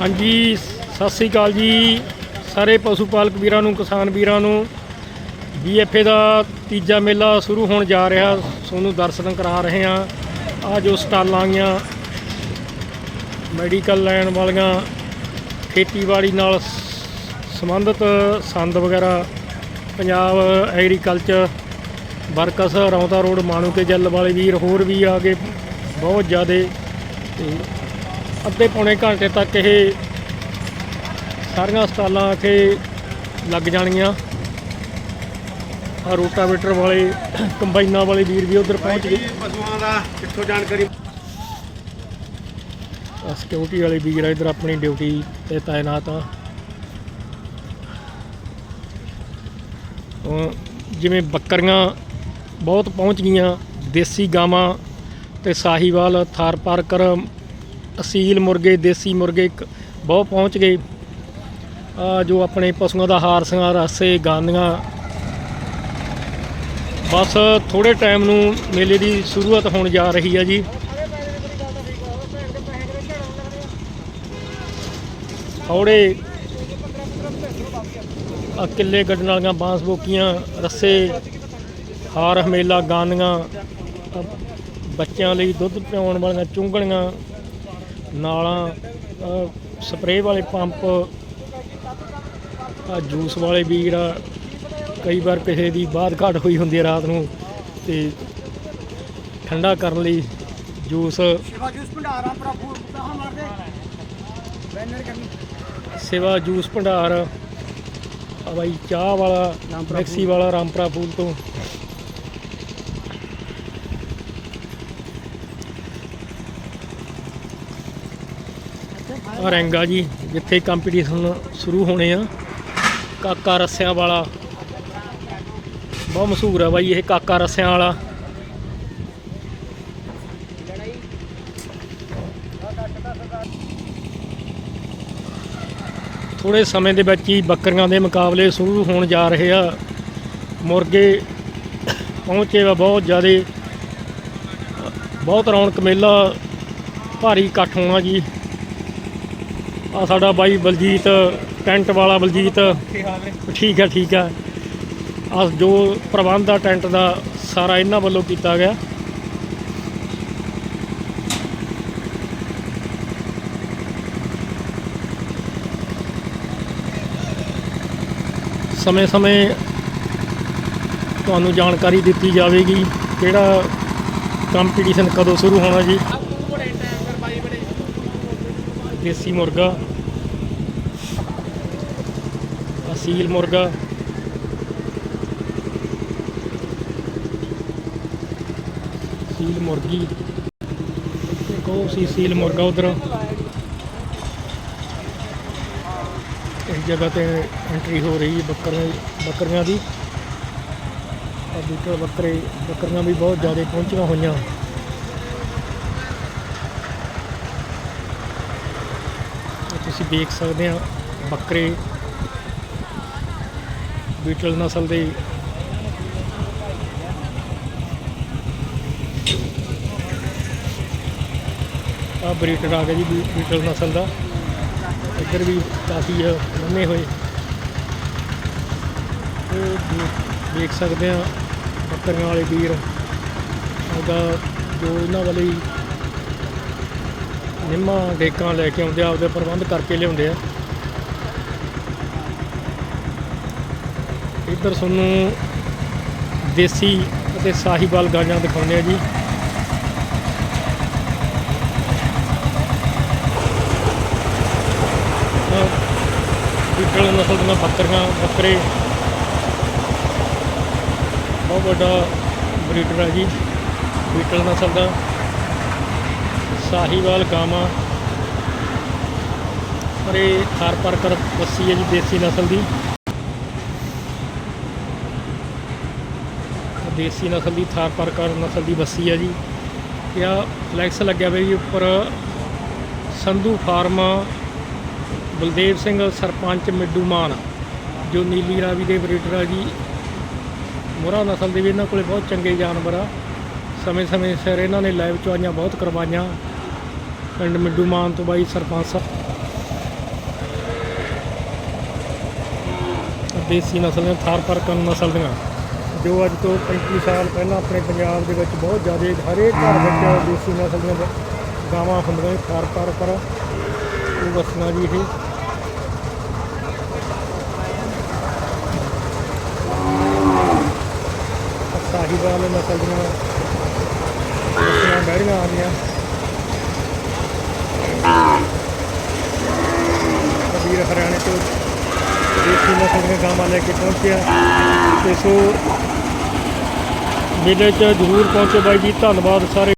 ਹਾਂਜੀ, ਸਤਿ ਸ੍ਰੀ ਅਕਾਲ ਜੀ। ਸਾਰੇ ਪਸ਼ੂ ਪਾਲਕ ਵੀਰਾਂ ਨੂੰ, ਕਿਸਾਨ ਵੀਰਾਂ ਨੂੰ। ਬੀਐਫਏ ਦਾ ਤੀਜਾ ਮੇਲਾ ਸ਼ੁਰੂ ਹੋਣ ਜਾ ਰਿਹਾ। ਤੁਹਾਨੂੰ ਦਰਸ਼ਨ ਕਰਾ ਰਹੇ ਹਾਂ। ਆ ਜੋ ਸਟਾਲਾਂ ਆਗੀਆਂ ਮੈਡੀਕਲ ਲੈਣ ਵਾਲੀਆਂ, ਖੇਤੀਬਾੜੀ ਨਾਲ ਸੰਬੰਧਿਤ ਸੰਦ ਵਗੈਰਾ, Punjab agriculture works Raunda road Manuke ਜੱਲ ਵਾਲੇ ਵੀਰ, ਹੋਰ ਵੀ ਆ ਗਏ ਬਹੁਤ ਜ਼ਿਆਦੇ ਤੇ ਅੱਧੇ ਪੌਣੇ ਘੰਟੇ ਤੱਕ ਇਹ ਸਾਰੀਆਂ ਸਟਾਲਾਂ ਇੱਥੇ ਲੱਗ ਜਾਣਗੀਆਂ ਆ ਰੋਟਾਵੇਟਰ ਵਾਲੇ ਕੰਬਾਈਨਾਂ ਵਾਲੇ ਵੀਰ ਵੀ ਉਧਰ ਪਹੁੰਚ ਗਏ। ਪਸ਼ੂਆਂ ਦਾ ਕਿੱਥੋਂ ਜਾਣਕਾਰੀ? ਸਿਕਿਉਰਿਟੀ ਵਾਲੇ ਵੀਰ ਆ ਇੱਧਰ ਆਪਣੀ ਡਿਊਟੀ ਤੇ ਤਾਇਨਾਤ ਆ। ਜਿਵੇਂ ਬੱਕਰੀਆਂ ਬਹੁਤ ਪਹੁੰਚ ਗਈਆਂ ਦੇਸੀ ਗਾਵਾਂ ਤੇ ਸਾਹੀਵਾਲ ਥਾਰਪਾਰਕਰ ਅਸੀਲ ਮੁਰਗੇ, ਦੇਸੀ ਮੁਰਗੇ ਬਹੁਤ ਪਹੁੰਚ ਗਏ। ਜੋ ਆਪਣੇ ਪਸ਼ੂਆਂ ਦਾ ਹਾਰ ਸਿੰਗਾਰ ਰਸੇ ਗਾਂਦੀਆਂ ਬਸ ਥੋੜੇ ਟਾਈਮ ਨੂੰ ਮੇਲੇ ਦੀ ਸ਼ੁਰੂਆਤ ਹੋਣ ਜਾ ਰਹੀ ਹੈ ਜੀ। ਥੋੜੇ ਆ ਕਿੱਲੇ ਗੱਡਣ ਵਾਲੀਆਂ ਬਾਂਸ ਬੋਕੀਆਂ, ਰੱਸੇ, ਹਾਰ ਹਮੇਲਾ ਗਾਨੀਆਂ ਬੱਚਿਆਂ ਲਈ ਦੁੱਧ ਪਿਆਉਣ ਵਾਲੀਆਂ ਚੁੰਗਣੀਆਂ ਨਾਲਾਂ ਸਪਰੇਅ ਵਾਲੇ ਪੰਪ ਆ ਜੂਸ ਵਾਲੇ ਵੀਰ ਆ ਕਈ ਵਾਰ ਕਿਸੇ ਦੀ ਬਾਤ ਘਾਟ ਹੋਈ ਹੁੰਦੀ ਹੈ ਰਾਤ ਨੂੰ ਤੇ ਠੰਡਾ ਕਰਨ ਲਈ ਜੂਸ। ਸੇਵਾ ਜੂਸ ਭੰਡਾਰ ਆ ਬਾਈ ਚਾਹ ਵਾਲਾ ਮੈਕਸੀ ਵਾਲਾ ਰਾਮਪੁਰਾ ਫੂਲ ਤੋਂ। ਆ ਰੰਗਾ ਜੀ, ਜਿੱਥੇ ਕੰਪੀਟੀਸ਼ਨ ਸ਼ੁਰੂ ਹੋਣੇ ਆ। ਕਾਕਾ ਰੱਸਿਆਂ ਵਾਲਾ। ਬਹੁਤ ਮਸ਼ਹੂਰ ਆ ਬਾਈ ਇਹ ਕਾਕਾ ਰੱਸਿਆਂ ਵਾਲਾ। ਥੋੜੇ ਸਮੇਂ ਦੇ ਵਿੱਚ ਹੀ ਬੱਕਰੀਆਂ ਦੇ ਮੁਕਾਬਲੇ ਸ਼ੁਰੂ ਹੋਣ ਜਾ ਰਹੇ ਆ। ਮੁਰਗੇ ਪਹੁੰਚੇ ਵਾ ਬਹੁਤ ਜ਼ਿਆਦਾ। ਬਹੁਤ ਰੌਣਕ ਮੇਲਾ ਭਾਰੀ ਇਕੱਠ ਹੋਣਾ ਜੀ। ਆ ਸਾਡਾ ਬਾਈ ਬਲਜੀਤ, ਟੈਂਟ ਵਾਲਾ ਬਲਜੀਤ। ਠੀਕ ਹੈ ਠੀਕ ਹੈ। ਆ ਜੋ ਪ੍ਰਬੰਧ ਆ ਟੈਂਟ ਦਾ, ਸਾਰਾ ਇਹਨਾਂ ਵੱਲੋਂ ਕੀਤਾ ਗਿਆ। ਸਮੇਂ-ਸਮੇਂ ਤੁਹਾਨੂੰ ਜਾਣਕਾਰੀ ਦਿੱਤੀ ਜਾਵੇਗੀ ਕਿਹੜਾ ਕੰਪੀਟੀਸ਼ਨ ਕਦੋਂ ਸ਼ੁਰੂ ਹੋਣਾ ਜੀ। ਦੇਸੀ ਮੁਰਗਾ। ਅਸੀਲ ਮੁਰਗਾ। ਸੀਲ ਮੁਰਗੀ। ਕੋ ਸੀ ਸੀਲ ਮੁਰਗਾ ਉਧਰ। ਇਸ ਜਗ੍ਹਾ ਤੇ ਐਂਟਰੀ ਹੋ ਰਹੀ ਹੈ ਬੱਕਰੀਆਂ ਬੱਕਰੀਆਂ ਦੀ। ਆ ਦੂਜੇ ਬੱਕਰੇ, ਬੱਕਰੀਆਂ ਵੀ ਬਹੁਤ ਜ਼ਿਆਦਾ ਪਹੁੰਚੀਆਂ ਹੋਈਆਂ ਇਹ ਤੁਸੀਂ ਦੇਖ ਸਕਦੇ ਆ ਬੱਕਰੇ ਬੀਟਲ ਨਸਲ ਦੇ ਆ ਬਰੀਡਰ ਆ ਗਿਆ ਜੀ ਬੀ- ਬੀਟਲ ਨਸਲ ਦਾ। ਇੱਧਰ ਵੀ ਕਾਫੀ ਲੰਮੇ ਹੋਏ। ਇਹ ਦੇਖ- ਸਕਦੇ ਆ ਬੱਕਰੀਆਂ ਵਾਲੇ ਵੀਰ। ਉਹਦਾ ਜੋ ਇਹਨਾਂ ਵਾਲੇ ਨਿੰਮਾ ਡੇਕਾਂ ਲੈ ਕੇ ਆਉਂਦੇ ਆ, ਆਪਦੇ ਪ੍ਰਬੰਧ ਕਰਕੇ ਲਿਆਉਂਦੇ ਆ। ਇੱਧਰ ਤੁਹਾਨੂੰ ਦੇਸੀ ਅਤੇ ਸਾਹੀਵਾਲ ਗਾਂਜਾਂ ਦਿਖਾਉਂਦੇ ਆ ਜੀ। ਬੀਟਲ ਨਸਲ ਦੀਆਂ ਬੱਕਰੀਆਂ, ਬੱਕਰੇ। ਬਹੁਤ ਵੱਡਾ ਬਰੀਡਰ ਹੈ ਜੀ ਬੀਟਲ ਨਸਲ ਦਾ। ਸਾਹੀਵਾਲ ਗਾਵਾਂ। ਪਰ ਇਹ ਥਾਰ ਪਰਕਰ ਬੱਸੀ ਹੈ ਜੀ ਦੇਸੀ ਨਸਲ ਦੀ। ਦੇਸੀ ਨਸਲ ਦੀ, ਥਾਰ ਪਰਕਰ ਨਸਲ ਦੀ ਬੱਸੀ ਹੈ ਜੀ। ਇਹ ਫਲੈਕਸ ਲੱਗਿਆ ਹੋਇਆ ਜੀ ਉੱਪਰ। ਸੰਧੂ ਫਾਰਮ, ਬਲਦੇਵ ਸਿੰਘ, ਸਰਪੰਚ ਮਿੱਡੂ ਮਾਨ। ਜੋ ਨੀਲੀ ਰਾਵੀ ਦੇ ਬਰੀਡਰ ਆ ਜੀ। ਮੋਹਰਾ ਨਸਲ ਦੇ ਵੀ ਇਹਨਾਂ ਕੋਲੇ ਬਹੁਤ ਚੰਗੇ ਜਾਨਵਰ ਆ। ਸਮੇਂ-ਸਮੇਂ ਸਿਰ ਇਹਨਾਂ ਨੇ ਲਾਈਵ ਚੁਆਈਆਂ ਬਹੁਤ ਕਰਵਾਈਆਂ। ਪਿੰਡ ਮਿੱਡੂ ਮਾਨ ਤੋਂ ਬਾਈ ਸਰਪੰਚ ਸਾਹਿਬ। ਦੇਸੀ ਨਸਲ ਦੀਆਂ, ਥਾਰ ਪਰਕਨ ਨਸਲ ਦੀਆਂ। ਜੋ ਅੱਜ ਤੋਂ 35 ਸਾਲ ਪਹਿਲਾਂ ਆਪਣੇ ਪੰਜਾਬ ਦੇ ਵਿੱਚ ਬਹੁਤ ਜ਼ਿਆਦਾ ਹਰੇਕ ਘਰ ਵਿੱਚ ਦੇਸੀ ਨਸਲ ਦੀਆਂ ਗਾਵਾਂ ਹੁੰਦੀਆਂ ਥਾਰ ਪਰ ਪਰ। ਉਹ ਵਸਣਾ ਜੀ ਇਹ। ਸਾਹੀਵਾਲ ਨਸਲ ਦੀਆਂ ਬੈੜੀਆਂ ਆ ਗਈਆਂ। ਵੀਰ ਹਰਿਆਣੇ ਤੋਂ ਦੇਸੀ ਨਸਲ ਗਾਵਾਂ ਲੈ ਕੇ ਪਹੁੰਚਿਆ ਤੇ ਸੋ ਮੇਲੇ 'ਚ ਜ਼ਰੂਰ ਪਹੁੰਚੋ ਬਾਈ ਜੀ, ਧੰਨਵਾਦ ਸਾਰੇ।